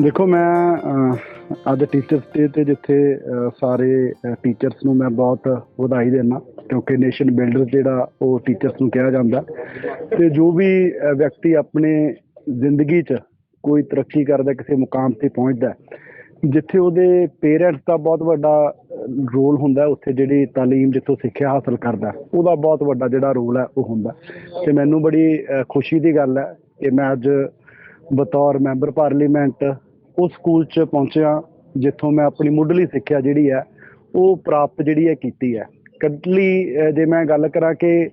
ਦੇਖੋ, ਮੈਂ ਅੱਜ ਟੀਚਰਸ ਡੇ ਤੇ ਜਿੱਥੇ ਸਾਰੇ ਟੀਚਰਸ ਨੂੰ ਮੈਂ ਬਹੁਤ ਵਧਾਈ ਦੇਣਾ ਕਿਉਂਕਿ ਨੇਸ਼ਨ ਬਿਲਡਰ ਜਿਹੜਾ ਉਹ ਟੀਚਰਸ ਨੂੰ ਕਿਹਾ ਜਾਂਦਾ ਤੇ ਜੋ ਵੀ ਵਿਅਕਤੀ ਆਪਣੇ ਜ਼ਿੰਦਗੀ 'ਚ ਕੋਈ ਤਰੱਕੀ ਕਰਦਾ, ਕਿਸੇ ਮੁਕਾਮ ਤੇ ਪਹੁੰਚਦਾ, ਜਿੱਥੇ ਉਹਦੇ ਪੇਰੈਂਟਸ ਦਾ ਬਹੁਤ ਵੱਡਾ ਰੋਲ ਹੁੰਦਾ ਉੱਥੇ ਜਿਹੜੀ ਤਾਲੀਮ ਜਿੱਥੋਂ ਸਿੱਖਿਆ ਹਾਸਲ ਕਰਦਾ, ਉਹਦਾ ਬਹੁਤ ਵੱਡਾ ਜਿਹੜਾ ਰੋਲ ਹੈ, ਉਹ ਹੁੰਦਾ ਹੈ। ਤੇ ਮੈਨੂੰ ਬੜੀ ਖੁਸ਼ੀ ਦੀ ਗੱਲ ਹੈ ਕਿ ਮੈਂ ਅੱਜ ਬਤੌਰ ਮੈਂਬਰ ਪਾਰਲੀਮੈਂਟ ਉਸ ਸਕੂਲ 'ਚ ਪਹੁੰਚਿਆ, ਜਿੱਥੋਂ ਮੈਂ ਆਪਣੀ ਮੁੱਢਲੀ ਸਿੱਖਿਆ ਜਿਹੜੀ ਹੈ, ਉਹ ਪ੍ਰਾਪਤ ਜਿਹੜੀ ਹੈ ਕੀਤੀ ਹੈ। ਕੱਲੀ ਜੇ ਮੈਂ ਗੱਲ ਕਰਾਂ ਕਿ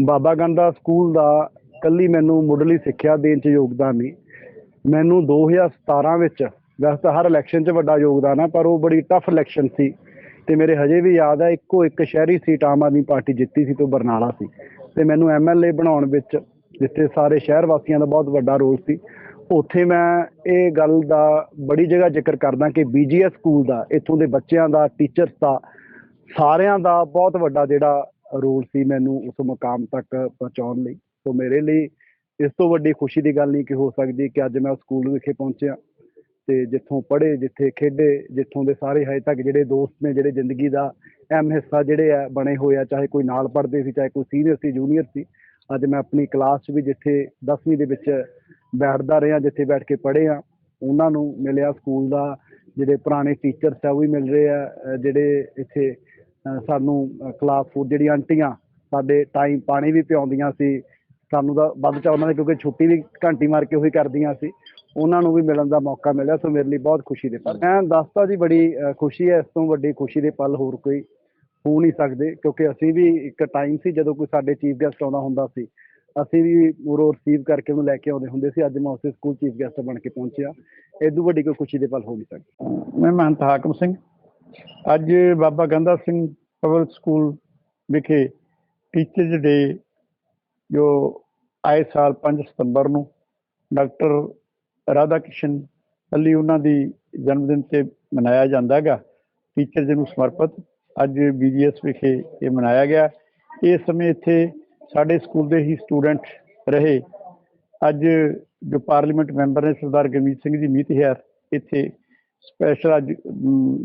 ਬਾਬਾ ਗੰਦਾ ਸਕੂਲ ਦਾ ਕੱਲੀ ਮੈਨੂੰ ਮੁੱਢਲੀ ਸਿੱਖਿਆ ਦੇਣ 'ਚ ਯੋਗਦਾਨ ਨਹੀਂ। ਮੈਨੂੰ 2017 ਵਿੱਚ, ਵੈਸੇ ਤਾਂ ਹਰ ਇਲੈਕਸ਼ਨ 'ਚ ਵੱਡਾ ਯੋਗਦਾਨ ਹੈ, ਪਰ ਉਹ ਬੜੀ ਟਫ ਇਲੈਕਸ਼ਨ ਸੀ ਤੇ ਮੇਰੇ ਹਜੇ ਵੀ ਯਾਦ ਹੈ, ਇੱਕੋ ਇੱਕ ਸ਼ਹਿਰੀ ਸੀਟ ਆਮ ਆਦਮੀ ਪਾਰਟੀ ਜਿੱਤੀ ਸੀ ਤੇ ਉਹ ਬਰਨਾਲਾ ਸੀ। ਤੇ ਮੈਨੂੰ ਐਮਐਲਏ ਬਣਾਉਣ ਵਿੱਚ, ਜਿੱਥੇ ਸਾਰੇ ਸ਼ਹਿਰ ਵਾਸੀਆਂ ਦਾ ਬਹੁਤ ਵੱਡਾ ਰੋਲ ਸੀ ਉੱਥੇ ਮੈਂ ਇਹ ਗੱਲ ਦਾ ਬੜੀ ਜਗ੍ਹਾ ਜ਼ਿਕਰ ਕਰਦਾ ਕਿ ਬੀਜੀਐਸ ਸਕੂਲ ਦਾ, ਇੱਥੋਂ ਦੇ ਬੱਚਿਆਂ ਦਾ ਟੀਚਰਸ ਦਾ, ਸਾਰਿਆਂ ਦਾ ਬਹੁਤ ਵੱਡਾ ਜਿਹੜਾ ਰੋਲ ਸੀ ਮੈਨੂੰ ਉਸ ਮੁਕਾਮ ਤੱਕ ਪਹੁੰਚਾਉਣ ਲਈ। ਸੋ ਮੇਰੇ ਲਈ ਇਸ ਤੋਂ ਵੱਡੀ ਖੁਸ਼ੀ ਦੀ ਗੱਲ ਨਹੀਂ ਕਿ ਹੋ ਸਕਦੀ ਕਿ ਅੱਜ ਮੈਂ ਉਸ ਸਕੂਲ ਵਿਖੇ ਪਹੁੰਚਿਆ ਤੇ ਜਿੱਥੋਂ ਪੜ੍ਹੇ, ਜਿੱਥੇ ਖੇਡੇ, ਜਿੱਥੋਂ ਦੇ ਸਾਰੇ ਹਜੇ ਤੱਕ ਜਿਹੜੇ ਦੋਸਤ ਨੇ, ਜਿਹੜੇ ਜ਼ਿੰਦਗੀ ਦਾ ਅਹਿਮ ਹਿੱਸਾ ਜਿਹੜੇ ਆ ਬਣੇ ਹੋਏ ਆ, ਚਾਹੇ ਕੋਈ ਨਾਲ ਪੜ੍ਹਦੇ ਸੀ, ਚਾਹੇ ਕੋਈ ਸੀਨੀਅਰ ਸੀ ਜੂਨੀਅਰ ਸੀ, ਅੱਜ ਮੈਂ ਆਪਣੀ ਕਲਾਸ 'ਚ ਵੀ ਜਿੱਥੇ 10ਵੀਂ ਦੇ ਵਿੱਚ ਬੈਠਦਾ ਰਿਹਾ, ਜਿੱਥੇ ਬੈਠ ਕੇ ਪੜ੍ਹੇ ਆ। ਉਹਨਾਂ ਨੂੰ ਮਿਲਿਆ ਸਕੂਲ ਦਾ, ਜਿਹੜੇ ਪੁਰਾਣੇ ਟੀਚਰਸ ਆ, ਉਹ ਵੀ ਮਿਲ ਰਹੇ ਆ ਜਿਹੜੇ ਇੱਥੇ ਸਾਨੂੰ ਕਲਾਸ ਫੂਡ ਜਿਹੜੀ ਆਂਟੀਆਂ, ਸਾਡੇ ਟਾਈਮ ਪਾਣੀ ਵੀ ਪਿਆਉਂਦੀਆਂ ਸੀ। ਸਾਨੂੰ ਤਾਂ ਵੱਧ ਚਾ ਉਹਨਾਂ ਨੇ ਕਿਉਂਕਿ ਛੁੱਟੀ ਵੀ ਘੰਟੀ ਮਾਰ ਕੇ ਉਹੀ ਕਰਦੀਆਂ ਸੀ। ਉਹਨਾਂ ਨੂੰ ਵੀ ਮਿਲਣ ਦਾ ਮੌਕਾ ਮਿਲਿਆ, ਸੋ ਮੇਰੇ ਲਈ ਬਹੁਤ ਖੁਸ਼ੀ ਦੇ ਪਲ। ਮੈਂ ਦੱਸਦਾ ਜੀ, ਬੜੀ ਖੁਸ਼ੀ ਹੈ, ਇਸ ਤੋਂ ਵੱਡੀ ਖੁਸ਼ੀ ਦੇ ਪਲ ਹੋਰ ਕੋਈ ਹੋ ਨਹੀਂ ਸਕਦੇ, ਕਿਉਂਕਿ ਅਸੀਂ ਵੀ ਇੱਕ ਟਾਈਮ ਸੀ, ਜਦੋਂ ਕੋਈ ਸਾਡੇ ਚੀਫ ਗੈਸਟ ਆਉਂਦਾ ਹੁੰਦਾ ਸੀ। ਅਸੀਂ ਵੀ ਉਹ ਰਿਸੀਵ ਕਰਕੇ ਉਹਨੂੰ ਲੈ ਕੇ ਆਉਂਦੇ ਹੁੰਦੇ ਸੀ। ਅੱਜ ਮੈਂ ਉਸੇ ਸਕੂਲ ਚੀਫ ਗੈਸਟ ਬਣ ਕੇ ਪਹੁੰਚਿਆ। ਇਦੋਂ ਵੱਡੀ ਕੋਈ ਖੁਸ਼ੀ ਦੇ ਪਲ ਹੋ ਨਹੀਂ ਸਕਦੀ। ਮੈਂ ਮਹੰਤ ਹਾਕਮ ਸਿੰਘ। ਅੱਜ ਬਾਬਾ ਗੰਦਾ ਸਿੰਘ ਪਬਲਿਕ ਸਕੂਲ ਵਿਖੇ ਟੀਚਰਸ ਡੇ ਜੋ ਆਏ ਸਾਲ 5 ਸਤੰਬਰ ਨੂੰ ਡਾਕਟਰ ਰਾਧਾ ਕਿਸ਼ਨ ਅੱਲੀ ਉਹਨਾਂ ਦੀ ਜਨਮ ਦਿਨ ਤੇ ਮਨਾਇਆ ਜਾਂਦਾ ਹੈਗਾ। ਟੀਚਰਸ ਨੂੰ ਸਮਰਪਿਤ ਅੱਜ ਬੀਜੀਐਸ ਵਿਖੇ ਇਹ ਮਨਾਇਆ ਗਿਆ। ਇਸ ਸਮੇਂ ਇੱਥੇ ਸਾਡੇ ਸਕੂਲ ਦੇ ਹੀ ਸਟੂਡੈਂਟ ਰਹੇ। ਅੱਜ ਜੋ ਪਾਰਲੀਮੈਂਟ ਮੈਂਬਰ ਨੇ ਸਰਦਾਰ ਗਰਮੀਤ ਸਿੰਘ ਜੀ ਮੀਤ ਹਿਆਰ ਇੱਥੇ ਸਪੈਸ਼ਲ ਅੱਜ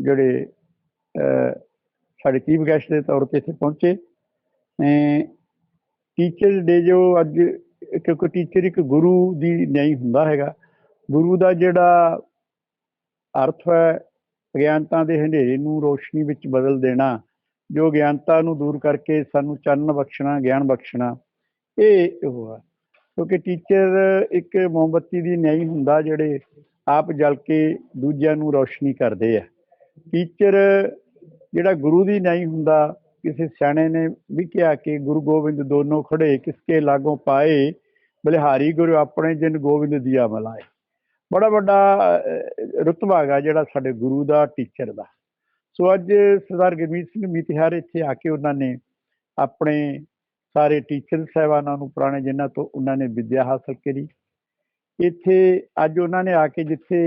ਜਿਹੜੇ ਸਾਡੇ ਚੀਫ ਗੈਸਟ ਦੇ ਤੌਰ ਤੇ ਇੱਥੇ ਪਹੁੰਚੇ। ਟੀਚਰ ਡੇ ਜੋ ਅੱਜ, ਕਿਉਂਕਿ ਟੀਚਰ ਇੱਕ ਗੁਰੂ ਦੀ ਨਹੀਂ ਹੁੰਦਾ ਹੈਗਾ। ਗੁਰੂ ਦਾ ਜਿਹੜਾ ਅਰਥ ਹੈ ਗਿਆਨਤਾ ਦੇ ਹਨੇਰੇ ਨੂੰ ਰੋਸ਼ਨੀ ਵਿੱਚ ਬਦਲ ਦੇਣਾ। ਜੋ ਗਿਆਨਤਾ ਨੂੰ ਦੂਰ ਕਰਕੇ ਸਾਨੂੰ ਚਾਨਣ ਬਖਸ਼ਣਾ ਗਿਆਨ ਬਖਸ਼ਣਾ ਇਹ ਉਹ ਹੈ ਕਿਉਂਕਿ ਟੀਚਰ ਇੱਕ ਮੋਮਬੱਤੀ ਦੀ ਨਹੀਂ ਹੁੰਦਾ ਜਿਹੜੇ ਆਪ ਜਲ ਕੇ ਦੂਜਿਆਂ ਨੂੰ ਰੋਸ਼ਨੀ ਕਰਦੇ ਆ। ਟੀਚਰ ਜਿਹੜਾ ਗੁਰੂ ਦੀ ਨਹੀਂ ਹੁੰਦਾ ਕਿਸੇ ਸਿਆਣੇ ਨੇ ਵੀ ਕਿਹਾ ਕਿ ਗੁਰੂ ਗੋਬਿੰਦ ਦੋਨੋਂ ਖੜੇ ਕਿਸਕੇ ਲਾਗੋਂ ਪਾਏ ਬਲਿਹਾਰੀ ਗੁਰੂ ਆਪਣੇ ਜਿਨ ਗੋਬਿੰਦ ਦੀਆ ਮਲਾਏ। ਬੜਾ ਵੱਡਾ ਅਹ, ਰੁਤਬਾ ਹੈਗਾ ਜਿਹੜਾ ਸਾਡੇ ਗੁਰੂ ਦਾ ਟੀਚਰ ਦਾ। ਸੋ ਅੱਜ ਸਰਦਾਰ ਗੁਰਮੀਤ ਸਿੰਘ ਮੀਤਿਹਾਰ ਇੱਥੇ ਆ ਕੇ ਉਹਨਾਂ ਨੇ ਆਪਣੇ ਸਾਰੇ ਟੀਚਰ ਸਾਹਿਬਾਨਾਂ ਨੂੰ, ਪੁਰਾਣੇ ਜਿਨ੍ਹਾਂ ਤੋਂ ਉਹਨਾਂ ਨੇ ਵਿੱਦਿਆ ਹਾਸਲ ਕਰੀ। ਇੱਥੇ ਅੱਜ ਉਹਨਾਂ ਨੇ ਆ ਕੇ ਜਿੱਥੇ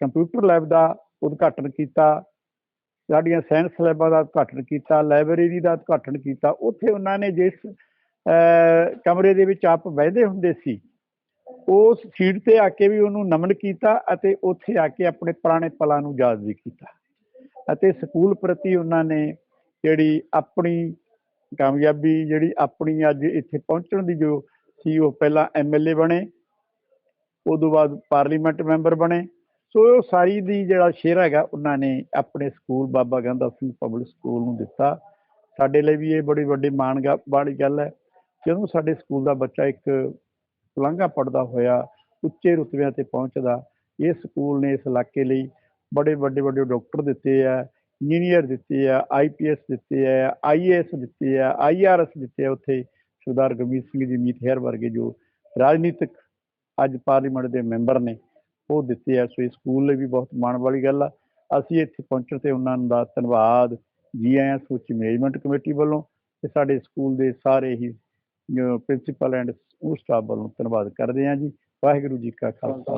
ਕੰਪਿਊਟਰ ਲੈਬ ਦਾ ਉਦਘਾਟਨ ਕੀਤਾ, ਸਾਡੀਆਂ ਸਾਇੰਸ ਲੈਬਾਂ ਦਾ ਉਦਘਾਟਨ ਕੀਤਾ ਲਾਇਬ੍ਰੇਰੀ ਦਾ ਉਦਘਾਟਨ ਕੀਤਾ, ਉੱਥੇ ਉਹਨਾਂ ਨੇ ਜਿਸ ਕਮਰੇ ਦੇ ਵਿੱਚ ਆਪ ਬਹਿੰਦੇ ਹੁੰਦੇ ਸੀ, ਉਸ ਸੀਟ ਤੇ ਆ ਕੇ ਵੀ ਉਹਨੂੰ ਨਮਨ ਕੀਤਾ ਅਤੇ ਉੱਥੇ ਆ ਕੇ ਆਪਣੇ ਪੁਰਾਣੇ ਪਲਾਂ ਨੂੰ ਯਾਦ ਵੀ ਕੀਤਾ। ਅਤੇ ਸਕੂਲ ਪ੍ਰਤੀ ਉਹਨਾਂ ਨੇ ਜਿਹੜੀ ਆਪਣੀ ਕਾਮਯਾਬੀ, ਜਿਹੜੀ ਆਪਣੀ ਅੱਜ ਇੱਥੇ ਪਹੁੰਚਣ ਦੀ ਜੋ ਸੀ, ਉਹ ਪਹਿਲਾਂ ਐਮਐਲਏ ਬਣੇ, ਉਦੋਂ ਬਾਅਦ ਪਾਰਲੀਮੈਂਟ ਮੈਂਬਰ ਬਣੇ। ਸੋ ਉਹ ਸਾਰੀ ਦੀ ਜਿਹੜਾ ਸ਼ੇਅਰ ਹੈਗਾ, ਉਹਨਾਂ ਨੇ ਆਪਣੇ ਸਕੂਲ ਬਾਬਾ ਗੰਦਾ ਸਿੰਘ ਪਬਲਿਕ ਸਕੂਲ ਨੂੰ ਦਿੱਤਾ। ਸਾਡੇ ਲਈ ਵੀ ਇਹ ਬੜੀ ਵੱਡੀ ਮਾਣ ਵਾਲੀ ਗੱਲ ਹੈ। ਜਦੋਂ ਸਾਡੇ ਸਕੂਲ ਦਾ ਬੱਚਾ ਇੱਕ ਲਾਂਘਾ ਪੜਦਾ ਹੋਇਆ, ਉੱਚੇ ਰੁਤਬਿਆਂ ਤੇ ਪਹੁੰਚਦਾ, ਇਹ ਸਕੂਲ ਨੇ ਇਸ ਇਲਾਕੇ ਲਈ ਬੜੇ ਵੱਡੇ ਵੱਡੇ ਡਾਕਟਰ ਦਿੱਤੇ ਆ, ਇੰਜੀਨੀਅਰ ਦਿੱਤੇ ਆ ਆਈਪੀਐਸ ਦਿੱਤੇ ਆ ਆਈਏਐਸ ਦਿੱਤੇ ਆ ਆਈਆਰਐਸ ਦਿੱਤੇ ਆ ਉੱਥੇ। ਸਰਦਾਰ ਗੁਰਮੀਤ ਸਿੰਘ ਜੀ ਮੀਤ ਹੈਰ ਵਰਗੇ ਜੋ ਰਾਜਨੀਤਿਕ ਅੱਜ ਪਾਰਲੀਮੈਂਟ ਦੇ ਮੈਂਬਰ ਨੇ, ਉਹ ਦਿੱਤੇ ਆ। ਸੋ ਇਹ ਸਕੂਲ ਲਈ ਵੀ ਬਹੁਤ ਮਾਣ ਵਾਲੀ ਗੱਲ ਆ। ਅਸੀਂ ਇੱਥੇ ਪਹੁੰਚਣ ਤੇ ਉਹਨਾਂ ਦਾ ਧੰਨਵਾਦ ਜੀ ਆਇਆਂ ਸੋਚੀ ਮੈਨੇਜਮੈਂਟ ਕਮੇਟੀ ਵੱਲੋਂ ਤੇ ਸਾਡੇ ਸਕੂਲ ਦੇ ਸਾਰੇ ਹੀ ਪ੍ਰਿੰਸੀਪਲ ਐਂਡ ਸਕੂਲ ਸਟਾਫ ਵੱਲੋਂ ਧੰਨਵਾਦ ਕਰਦੇ ਹਾਂ ਜੀ। ਵਾਹਿਗੁਰੂ ਜੀ ਕਾ ਖਾਲਸਾ।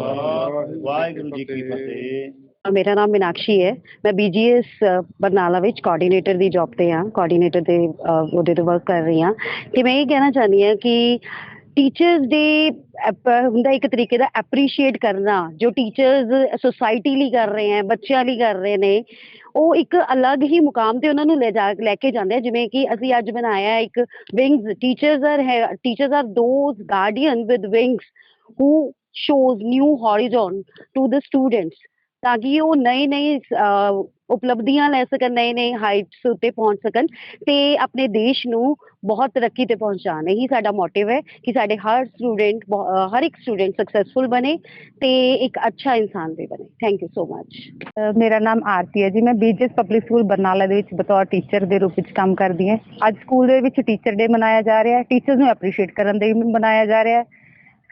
ਵਾਹਿਗੁਰੂ ਜੀ ਕੀ ਫਤਿਹ। ਮੇਰਾ ਨਾਮ ਮੀਨਾਕਸ਼ੀ ਹੈ। ਮੈਂ ਬੀਜੀਐਸ ਬਰਨਾਲਾ ਵਿੱਚ ਕੋਆਰਡੀਨੇਟਰ ਦੀ ਜੌਬ ਤੇ ਹਾਂ। ਕੋਆਰਡੀਨੇਟਰ ਦੇ ਉਹਦੇ ਤੇ ਵਰਕ ਕਰ ਰਹੀ ਹਾਂ। ਤੇ ਮੈਂ ਇਹ ਕਹਿਣਾ ਚਾਹੁੰਦੀ ਹਾਂ ਕਿ ਟੀਚਰਸ ਡੇ ਹੁੰਦਾ ਇੱਕ ਤਰੀਕੇ ਦਾ ਐਪਰੀਸ਼ੀਏਟ ਕਰਨਾ ਜੋ ਟੀਚਰਸ ਸੋਸਾਇਟੀ ਲਈ ਕਰ ਰਹੇ ਹੈ ਬੱਚਿਆਂ ਲਈ ਕਰ ਰਹੇ ਨੇ ਉਹ ਇੱਕ ਅਲੱਗ ਹੀ ਮੁਕਾਮ ਤੇ ਉਹਨਾਂ ਨੂੰ ਲੈ ਜਾ ਲੈ ਕੇ ਜਾਂਦੇ ਆ। ਜਿਵੇਂ ਕਿ ਅਸੀਂ ਅੱਜ ਬਣਾਇਆ ਇੱਕ wings teachers are teachers are those guardian with wings who shows new horizon to the students ਤਾਂ ਕਿ ਉਹ ਨਈ ਨਈ ਉਪਲਬਧੀਆਂ ਲੈ ਸਕਣ ਨਏ ਨਏ ਹਾਈਟਸ ਉੱਤੇ ਪਹੁੰਚ ਸਕਣ ਤੇ ਆਪਣੇ ਦੇਸ਼ ਨੂੰ ਬਹੁਤ ਤਰੱਕੀ ਤੇ ਪਹੁੰਚਾਉਣ ਇਹੀ ਸਾਡਾ ਮੋਟਿਵ ਹੈ ਕਿ ਸਾਡੇ ਹਰ ਸਟੂਡੈਂਟ ਹਰ ਇੱਕ ਸਟੂਡੈਂਟ ਸਕਸੈਸਫੁਲ ਬਣੇ ਤੇ ਇੱਕ ਅੱਛਾ ਇਨਸਾਨ ਵੀ ਬਣੇ ਥੈਂਕ ਯੂ ਸੋ ਮੱਚ ਮੇਰਾ ਨਾਮ ਆਰਤੀ ਹੈ ਜੀ ਮੈਂ ਬੀਜੇਸ ਪਬਲਿਕ ਸਕੂਲ ਬਰਨਾਲਾ ਦੇ ਵਿੱਚ ਬਤੌਰ ਟੀਚਰ ਦੇ ਰੂਪ ਵਿੱਚ ਕੰਮ ਕਰਦੀ ਹਾਂ। ਅੱਜ ਸਕੂਲ ਦੇ ਵਿੱਚ ਟੀਚਰ ਡੇ ਮਨਾਇਆ ਜਾ ਰਿਹਾ ਹੈ। ਟੀਚਰਸ ਨੂੰ ਐਪਰੀਸ਼ੀਏਟ ਕਰਨ ਦੇ ਲਈ ਮਨਾਇਆ ਜਾ ਰਿਹਾ ਹੈ।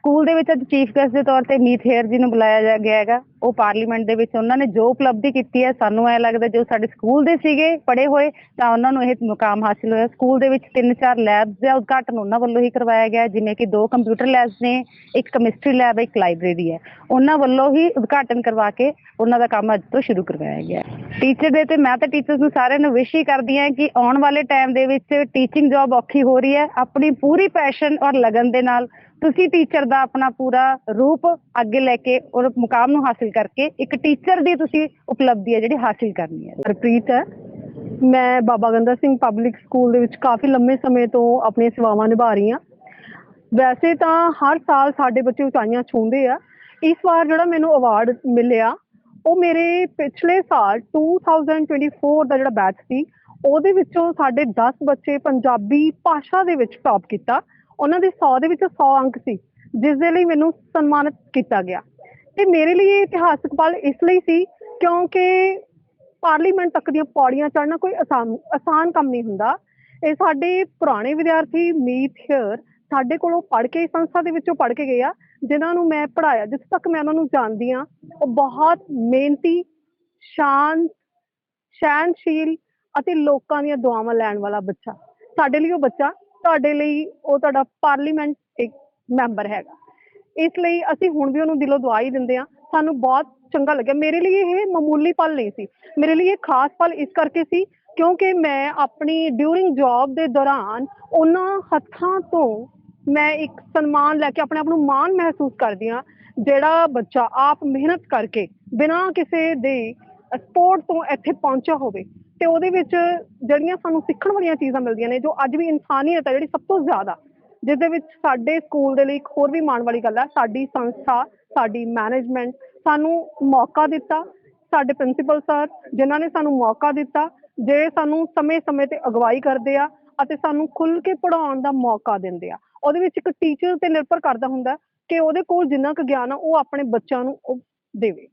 ਸਕੂਲ ਦੇ ਵਿੱਚ ਅੱਜ ਚੀਫ ਗੈਸਟ ਦੇ ਤੌਰ ਤੇ ਮੀਤ ਹੇਅਰ ਜੀ ਨੂੰ ਬੁਲਾਇਆ ਗਿਆ ਹੈਗਾ। ਉਹ ਪਾਰਲੀਮੈਂਟ ਦੇ ਵਿੱਚ ਉਹਨਾਂ ਨੇ ਜੋ ਉਪਲਬਧੀ ਕੀਤੀ ਹੈ, ਸਾਨੂੰ ਐ ਲੱਗਦਾ ਜੋ ਸਾਡੇ ਸਕੂਲ ਦੇ ਸੀਗੇ ਪੜੇ ਹੋਏ, ਤਾਂ ਉਹਨਾਂ ਨੂੰ ਇਹ ਮੁਕਾਮ ਹਾਸਿਲ ਹੋਇਆ। ਸਕੂਲ ਦੇ ਵਿੱਚ ਤਿੰਨ ਚਾਰ ਲੈਬਸ ਦਾ ਉਦਘਾਟਨ ਉਹਨਾਂ ਵੱਲੋਂ ਹੀ ਕਰਵਾਇਆ ਗਿਆ, ਜਿਵੇਂ ਕਿ ਦੋ ਕੰਪਿਊਟਰ ਲੈਬਸ ਨੇ, ਇੱਕ ਕੈਮਿਸਟਰੀ ਲੈਬ ਹੈ ਇੱਕ ਲਾਇਬ੍ਰੇਰੀ ਹੈ। ਉਹਨਾਂ ਵੱਲੋਂ ਹੀ ਉਦਘਾਟਨ ਕਰਵਾ ਕੇ ਉਹਨਾਂ ਦਾ ਕੰਮ ਅੱਜ ਤੋਂ ਸ਼ੁਰੂ ਕਰਵਾਇਆ ਗਿਆ ਟੀਚਰ ਦੇ ਤੇ ਮੈਂ ਤਾਂ ਟੀਚਰਸ ਨੂੰ ਸਾਰਿਆਂ ਨੂੰ ਵਿਸ਼ ਹੀ ਕਰਦੀ ਹਾਂ ਕਿ ਆਉਣ ਵਾਲੇ ਟਾਈਮ ਦੇ ਵਿੱਚ ਟੀਚਿੰਗ ਜੌਬ ਔਖੀ ਹੋ ਰਹੀ ਹੈ। ਆਪਣੀ ਪੂਰੀ ਪੈਸ਼ਨ ਔਰ ਲਗਨ ਦੇ ਨਾਲ ਤੁਸੀਂ ਟੀਚਰ ਦਾ ਆਪਣਾ ਪੂਰਾ ਰੂਪ ਅੱਗੇ ਲੈ ਕੇ ਔਰ ਮੁਕਾਮ ਨੂੰ ਹਾਸਿਲ ਕਰਕੇ ਇੱਕ ਟੀਚਰ ਦੀ ਤੁਸੀਂ ਉਪਲਬਧੀ ਹੈ ਜਿਹੜੀ ਹਾਸਿਲ ਕਰਨੀ ਹੈ। ਹਰਪ੍ਰੀਤ ਹੈ। ਮੈਂ ਬਾਬਾ ਗੰਦਾ ਸਿੰਘ ਪਬਲਿਕ ਸਕੂਲ ਦੇ ਵਿੱਚ ਕਾਫੀ ਲੰਮੇ ਸਮੇਂ ਤੋਂ ਆਪਣੀਆਂ ਸੇਵਾਵਾਂ ਨਿਭਾ ਰਹੀ ਹਾਂ। ਵੈਸੇ ਤਾਂ ਹਰ ਸਾਲ ਸਾਡੇ ਬੱਚੇ ਉਚਾਈਆਂ ਛੂੰਹਦੇ ਆ। ਇਸ ਵਾਰ ਜਿਹੜਾ ਮੈਨੂੰ ਅਵਾਰਡ ਮਿਲਿਆ, ਉਹ ਮੇਰੇ ਪਿਛਲੇ ਸਾਲ 2024 ਦਾ ਜਿਹੜਾ ਬੈਚ ਸੀ, ਉਹਦੇ ਵਿੱਚੋਂ ਸਾਡੇ 10 ਬੱਚੇ ਪੰਜਾਬੀ ਭਾਸ਼ਾ ਦੇ ਵਿੱਚ ਟੌਪ ਕੀਤਾ। ਉਹਨਾਂ ਦੇ 100 ਦੇ ਵਿੱਚ 100 ਅੰਕ ਸੀ, ਜਿਸ ਦੇ ਲਈ ਮੈਨੂੰ ਸਨਮਾਨਿਤ ਕੀਤਾ ਗਿਆ। ਤੇ ਮੇਰੇ ਲਈ ਇਹ ਇਤਿਹਾਸਕ ਪਲ ਇਸ ਲਈ ਸੀ ਕਿਉਂਕਿ ਪਾਰਲੀਮੈਂਟ ਤੱਕ ਦੀਆਂ ਪੌੜੀਆਂ ਚੜ੍ਹਨਾ ਕੋਈ ਆਸਾਨ ਆਸਾਨ ਕੰਮ ਨਹੀਂ ਹੁੰਦਾ। ਇਹ ਸਾਡੇ ਪੁਰਾਣੇ ਵਿਦਿਆਰਥੀ ਮੀਤ ਹੇਅਰ ਸਾਡੇ ਕੋਲੋਂ ਪੜ੍ਹ ਕੇ ਸੰਸਥਾ ਦੇ ਵਿੱਚੋਂ ਪੜ੍ਹ ਕੇ ਗਏ ਆ, ਜਿਨ੍ਹਾਂ ਨੂੰ ਮੈਂ ਪੜ੍ਹਾਇਆ ਜਿਸ ਤੱਕ ਮੈਂ ਉਹਨਾਂ ਨੂੰ ਜਾਣਦੀ ਆ ਉਹ ਬਹੁਤ ਮਿਹਨਤੀ, ਸ਼ਾਂਤ ਸਹਿਨਸ਼ੀਲ ਅਤੇ ਲੋਕਾਂ ਦੀਆਂ ਦੁਆਵਾਂ ਲੈਣ ਵਾਲਾ ਬੱਚਾ। ਸਾਡੇ ਲਈ ਉਹ ਬੱਚਾ, ਤੁਹਾਡੇ ਲਈ ਉਹ ਤੁਹਾਡਾ ਪਾਰਲੀਮੈਂਟ ਇੱਕ ਮੈਂਬਰ ਹੈਗਾ। ਇਸ ਲਈ ਅਸੀਂ ਹੁਣ ਵੀ ਉਹਨੂੰ ਦਿਲੋਂ ਦੁਆ ਹੀ ਦਿੰਦੇ ਆ ਸਾਨੂੰ ਬਹੁਤ ਚੰਗਾ ਲੱਗਿਆ। ਮੇਰੇ ਲਈ ਇਹ ਮਾਮੂਲੀ ਪਲ ਨਹੀਂ ਸੀ। ਮੇਰੇ ਲਈ ਇਹ ਖਾਸ ਪਲ ਇਸ ਕਰਕੇ ਸੀ ਕਿਉਂਕਿ ਮੈਂ ਆਪਣੀ ਡਿਊਰਿੰਗ ਜੌਬ ਦੇ ਦੌਰਾਨ ਉਹਨਾਂ ਹੱਥਾਂ ਤੋਂ ਮੈਂ ਇੱਕ ਸਨਮਾਨ ਲੈ ਕੇ ਆਪਣੇ ਆਪ ਨੂੰ ਮਾਣ ਮਹਿਸੂਸ ਕਰਦੀ ਹਾਂ, ਜਿਹੜਾ ਬੱਚਾ ਆਪ ਮਿਹਨਤ ਕਰਕੇ ਬਿਨਾਂ ਕਿਸੇ ਦੇ ਸਪੋਰਟ ਤੋਂ ਇੱਥੇ ਪਹੁੰਚਿਆ ਹੋਵੇ ਤੇ ਉਹਦੇ ਵਿੱਚ ਜਿਹੜੀਆਂ ਸਾਨੂੰ ਸਿੱਖਣ ਵਾਲੀਆਂ ਚੀਜ਼ਾਂ ਮਿਲਦੀਆਂ ਨੇ, ਜੋ ਅੱਜ ਵੀ ਇਨਸਾਨੀਅਤ ਹੈ, ਜਿਹੜੀ ਸਭ ਤੋਂ ਜ਼ਿਆਦਾ ਜਿਸ ਦੇ ਵਿੱਚ ਸਾਡੇ ਸਕੂਲ ਦੇ ਲਈ ਇੱਕ ਹੋਰ ਵੀ ਮਾਣ ਵਾਲੀ ਗੱਲ ਹੈ ਸਾਡੀ ਸੰਸਥਾ, ਸਾਡੀ ਮੈਨੇਜਮੈਂਟ ਸਾਨੂੰ ਮੌਕਾ ਦਿੱਤਾ। ਸਾਡੇ ਪ੍ਰਿੰਸੀਪਲ ਸਰ ਜਿਨ੍ਹਾਂ ਨੇ ਸਾਨੂੰ ਮੌਕਾ ਦਿੱਤਾ ਜਿਹੜੇ ਸਾਨੂੰ ਸਮੇਂ-ਸਮੇਂ ਤੇ ਅਗਵਾਈ ਕਰਦੇ ਆ ਅਤੇ ਸਾਨੂੰ ਖੁੱਲ ਕੇ ਪੜਾਉਣ ਦਾ ਮੌਕਾ ਦਿੰਦੇ ਆ। ਉਹਦੇ ਵਿੱਚ ਇੱਕ ਟੀਚਰ ਤੇ ਨਿਰਭਰ ਕਰਦਾ ਹੁੰਦਾ ਕਿ ਉਹਦੇ ਕੋਲ ਜਿੰਨਾ ਕੁ ਗਿਆਨ ਆ, ਉਹ ਆਪਣੇ ਬੱਚਿਆਂ ਨੂੰ ਉਹ ਦੇਵੇ।